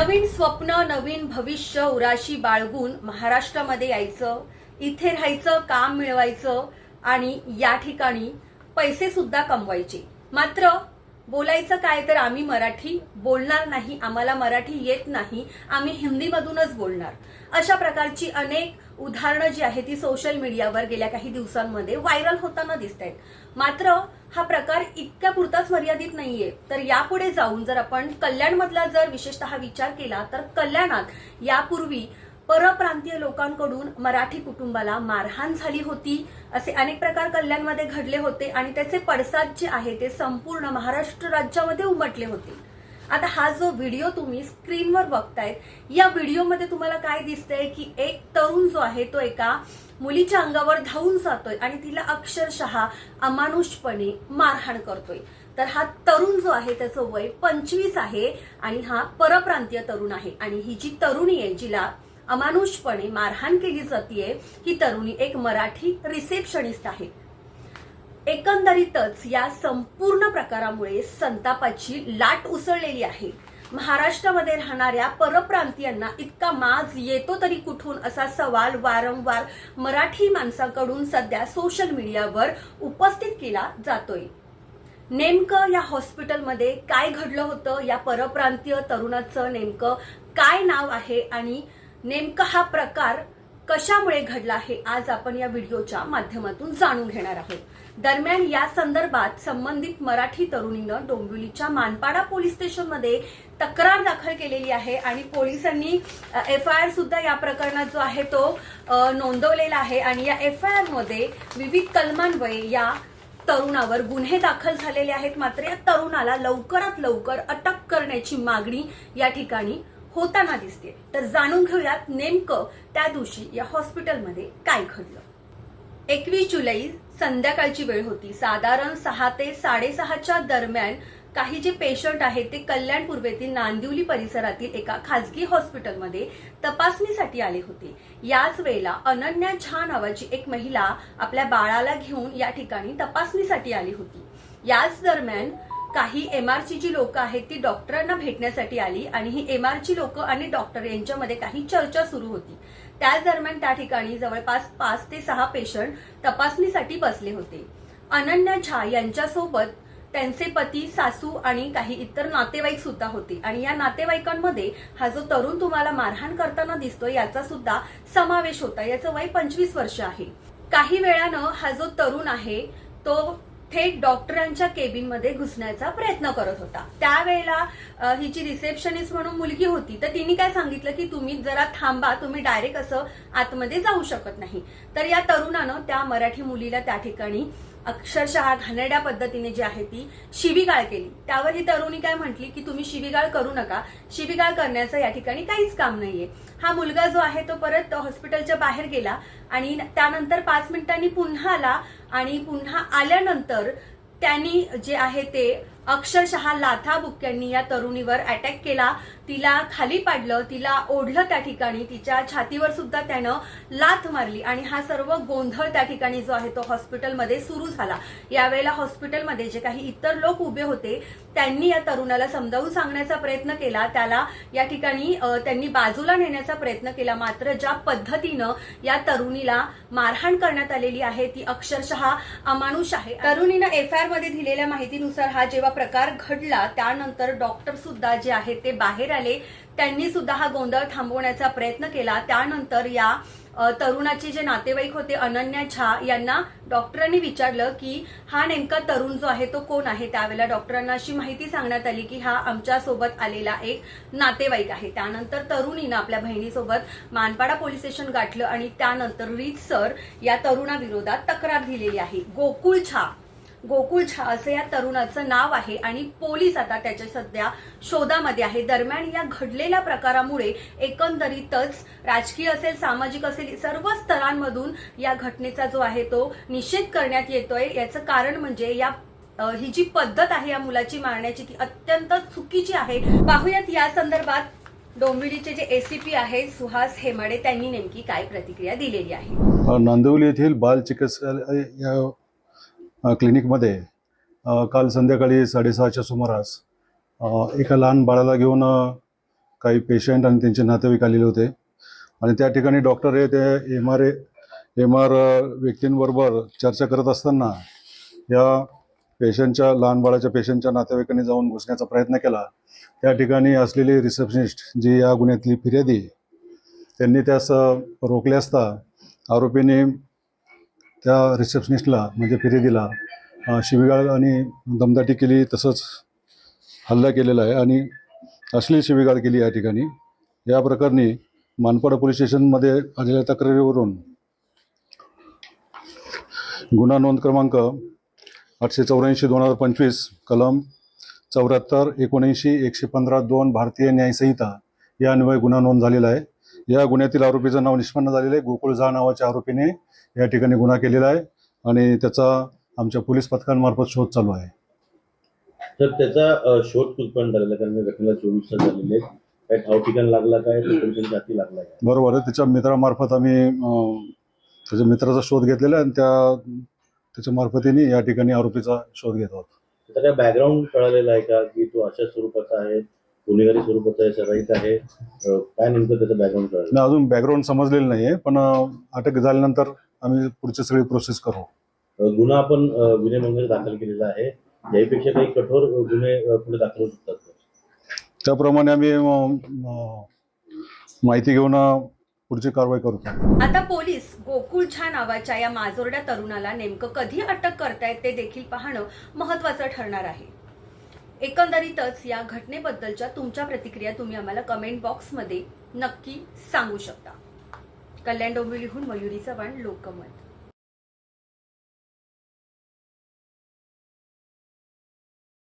नवीन स्वप्न नवीन भविष्य उराशी बाळगून महाराष्ट्रामध्ये यायचं इथे राहायचं काम मिळवायचं आणि या ठिकाणी पैसे सुद्धा कमवायचे. मात्र बोलायचं काय तर आम्ही मराठी बोलणार नाही आम्हाला मराठी येत नाही आम्ही हिंदीमधूनच बोलणार. अशा प्रकारची अनेक उदाहरणं जी आहेत ती सोशल मीडियावर गेल्या काही दिवसांमध्ये व्हायरल होताना दिसत आहेत मात्र हा प्रकार इतक्या पुरताच मर्यादित नाहीये. तर यापुढे जाऊन जर आपण कल्याणमधला जर विशेषतः विचार केला तर कल्याणात यापूर्वी परप्रांतीय लोकांकडून मराठी कुटुंबाला मारहाण झाली होती असे अनेक प्रकार कल्याणमध्ये घडले होते आणि त्याचे पडसाद जे आहे ते संपूर्ण महाराष्ट्र राज्यामध्ये उमटले होते. आता हा जो व्हिडिओ तुम्ही स्क्रीनवर बघतायत या व्हिडिओमध्ये तुम्हाला काय दिसतंय की एक तरुण जो आहे तो एका मुलीच्या अंगावर धावून जातोय आणि तिला अक्षरशः अमानुषपणे मारहाण करतोय. तर हा तरुण जो आहे त्याचं वय पंचवीस आहे आणि हा परप्रांतीय तरुण आहे. आणि ही जी तरुणी आहे जिला अमानुषपणे मारहाण केली जातीये ही तरुणी एक मराठी रिसेप्शनिस्ट आहे. एकंदरीतच या संपूर्ण प्रकारामुळे संतापाची लाट उसळलेली आहे. महाराष्ट्रामध्ये राहणाऱ्या परप्रांतीयांना इतका माज येतो तरी कुठून असा सवाल वारंवार मराठी माणसाकडून सध्या सोशल मीडियावर उपस्थित केला जातोय. नेमकं या हॉस्पिटलमध्ये काय घडलं होतं? या परप्रांतीय तरुणाचं नेमकं काय नाव आहे? आणि नेमका हा प्रकार कशामुळे घडला आहे आज आपण या व्हिडिओच्या माध्यमातून जाणून घेणार आहोत. दरम्यान या संदर्भात संबंधित मराठी तरुणीनं डोंबिवलीच्या मानपाडा पोलीस स्टेशनमध्ये तक्रार दाखल केलेली आहे आणि पोलिसांनी एफ आय आर सुद्धा या प्रकरणात जो आहे तो नोंदवलेला आहे आणि या एफ आय आरमध्ये विविध कलमांवये या तरुणावर गुन्हे दाखल झालेले आहेत. मात्र या तरुणाला लवकरात लवकर अटक करण्याची मागणी या ठिकाणी होताना दिसते. तर जाणून घेऊयात नेमकं त्या दिवशी या हॉस्पिटलमध्ये काय घडलं. एकवीस जुलै संध्याकाळची वेळ होती. साधारण सहा ते साडेसहाच्या दरम्यान काही जे पेशंट आहेत ते कल्याण पूर्वेतील नांदिवली परिसरातील एका खासगी हॉस्पिटलमध्ये तपासणीसाठी आले होते. याच वेळेला अनन्या झा नावाची एक महिला आपल्या बाळाला घेऊन या ठिकाणी तपासणीसाठी आली होती. याच दरम्यान काही एमआरची जी लोक आहेत ती डॉक्टरांना भेटण्यासाठी आली आणि ही एमआरची लोक आणि डॉक्टर यांच्यामध्ये काही चर्चा सुरू होती. त्याच दरम्यान त्या ठिकाणी जवळपास पाच ते सहा पेशंट तपासणीसाठी बसले होते. अनन्या झा यांच्यासोबत त्यांचे पती सासू आणि काही इतर नातेवाईक सुद्धा होते. आणि या नातेवाईकांमध्ये हा जो तरुण तुम्हाला मारहाण करताना दिसतोय याचा सुद्धा समावेश होता. याचं वय पंचवीस वर्ष आहे. काही वेळानं हा जो तरुण आहे तो थेट डॉक्टरांच्या केबिनमध्ये घुसण्याचा प्रयत्न करत होता. त्यावेळेला हिची रिसेप्शनिस्ट म्हणून मुलगी होती तर तिने काय सांगितलं की तुम्ही जरा थांबा तुम्ही डायरेक्ट असं आतमध्ये जाऊ शकत नाही. तर या तरुणानं त्या मराठी मुलीला त्या ठिकाणी अक्षरशः घाणेरड्या पद्धतीने जी आहे ती शिवीगाळ केली. त्यावर ही तरुणी काय म्हटली की तुम्ही शिवीगाळ करू नका. शिवीगाळ करण्याचं या ठिकाणी काहीच काम नाहीये. हा मुलगा जो आहे तो परत हॉस्पिटलच्या बाहेर गेला. आणि त्यानंतर पाच मिनिटांनी पुन्हा आला आणि पुन्हा आल्यानंतर त्यांनी जे आहे ते अक्षरशः लाथा बुक्क्यांनी या तरुणीवर अटॅक केला. तिला खाली पाडलं तिला ओढलं त्या ठिकाणी तिच्या छातीवर सुद्धा त्यानं लाथ मारली आणि हा सर्व गोंधळ त्या ठिकाणी जो आहे तो हॉस्पिटलमध्ये सुरू झाला. यावेळेला हॉस्पिटलमध्ये जे काही इतर लोक उभे होते त्यांनी या तरुणाला समजावून सांगण्याचा प्रयत्न केला. त्याला या ठिकाणी त्यांनी बाजूला नेण्याचा प्रयत्न केला. मात्र ज्या पद्धतीनं या तरुणीला मारहाण करण्यात आलेली आहे ती अक्षरशः अमानुष आहे. तरुणीनं एफ आय आरमध्ये दिलेल्या माहितीनुसार हा जेव्हा प्रकार घडला त्यानंतर डॉक्टर सुद्धा जे आहेत ते बाहेर आले. त्यांनी सुद्धा हा गोंधळ थांबवण्याचा प्रयत्न केला. त्यानंतर या तरुणाचे जे नातेवाईक होते अनन्या झा यांना डॉक्टरांनी विचारलं की हा नेमका तरुण जो आहे तो कोण आहे? त्यावेळेला डॉक्टरांना अशी माहिती सांगण्यात आली की हा आमच्यासोबत आलेला एक नातेवाईक आहे. त्यानंतर तरुणीनं आपल्या बहिणीसोबत मानपाडा पोलीस स्टेशन गाठलं आणि त्यानंतर रीतसर या तरुणाविरोधात तक्रार दिलेली आहे. गोकुळ झा गोकुळ झा असं या तरुणाचं नाव आहे आणि पोलीस आता त्याच्या सध्या शोधामध्ये आहे. दरम्यान या घडलेल्या प्रकारामुळे एकंदरीतच राजकीय असेल सामाजिक असेल सर्व स्तरांमधून या घटनेचा जो आहे तो निषेध करण्यात येतोय. याचं कारण म्हणजे या ही जी पद्धत आहे या मुलाची मारण्याची ती अत्यंत चुकीची आहे. पाहूयात या संदर्भात डोंबिवलीचे जे एसीपी आहे सुहास हेमाडे त्यांनी नेमकी काय प्रतिक्रिया दिलेली आहे? नांदिवली येथील बाल चिकित्सालय या क्लिनिकमध्ये काल संध्याकाळी साडेसहाच्या सुमारास एका लहान बाळाला घेऊन काही पेशंट आणि त्यांचे नातेवाईक आलेले होते. आणि त्या ठिकाणी डॉक्टर हे ते M R A M R व्यक्तींबरोबर चर्चा करत असताना या पेशंटच्या लहान बाळाच्या पेशंटच्या नातेवाईकांनी जाऊन घुसण्याचा प्रयत्न केला. त्या ठिकाणी असलेली रिसेप्शनिस्ट जी या गुन्ह्यातली फिर्यादी त्यांनी त्यास रोखले असता आरोपीने त्या रिसेप्शनिस्टला म्हणजे फिरेदीला शिवीगाळ आणि दमदाटी केली तसंच हल्ला केलेला आहे आणि असली शिवीगाळ केली या ठिकाणी. या प्रकरणी मानपाडा पोलीस स्टेशनमध्ये आलेल्या तक्रारीवरून गुन्हा नोंद क्रमांक आठशे चौऱ्याऐंशी दोन हजार पंचवीस कलम चौऱ्याहत्तर एकोणऐंशी एकशे पंधरा दोन भारतीय न्यायसंहिता या अन्वये गुन्हा नोंद झालेला आहे. या गुन्ह्यातील आरोपीचं नाव निष्पन्न झालेलं आहे. गोकुळ झा नावाच्या आरोपीने या ठिकाणी गुन्हा केलेला आहे आणि त्याचा आमच्या पोलीस पथकांमार्फत शोध चालू आहे. तर त्याचा शोध कुठपर्यंत झालेला कारण घटनेला चोवीस तास झालेले काय ठाव ठिकाण लागला काय? हाती लागला काय? बरोबर आहे. त्याच्या मित्रामार्फत आम्ही त्याच्या मित्राचा शोध घेतलेला आहे आणि त्या त्याच्या मार्फतीने या ठिकाणी आरोपीचा शोध घेत आहोत. त्याचा काय बॅकग्राऊंड कळालेला आहे का? की तो अशा स्वरूपाचा आहे? गुन्हेगारी स्वरूपाचा आहे सराईत आहे. काय नेमकं त्याचं बॅकग्राऊंड कळालं? आणि अजून बॅकग्राऊंड समजलेलं नाही आहे पण अटक झाल्यानंतर आम्ही पुढची सगळी प्रोसेस करू. गुन्हा आपण गुन्हे मंगळ दाखल केलेला आहे. याहीपेक्षा काही कठोर गुन्हे पुढे दाखल होऊ शकतात का? त्याप्रमाणे आम्ही माहिती घेऊन पुढची कारवाई करतो आता पोलीस गोकुळ झा नावाच्या या माजोरड्या तरुणाला नेमकं कधी अटक करतायत ते देखील पाहणं महत्वाचं ठरणार आहे. एकंदरीतच या घटनेबद्दलच्या तुमच्या प्रतिक्रिया तुम्ही आम्हाला कमेंट बॉक्समध्ये नक्की सांगू शकता. कल्याण डोंबिवलीहून मयुरी चव्हाण लोकमत.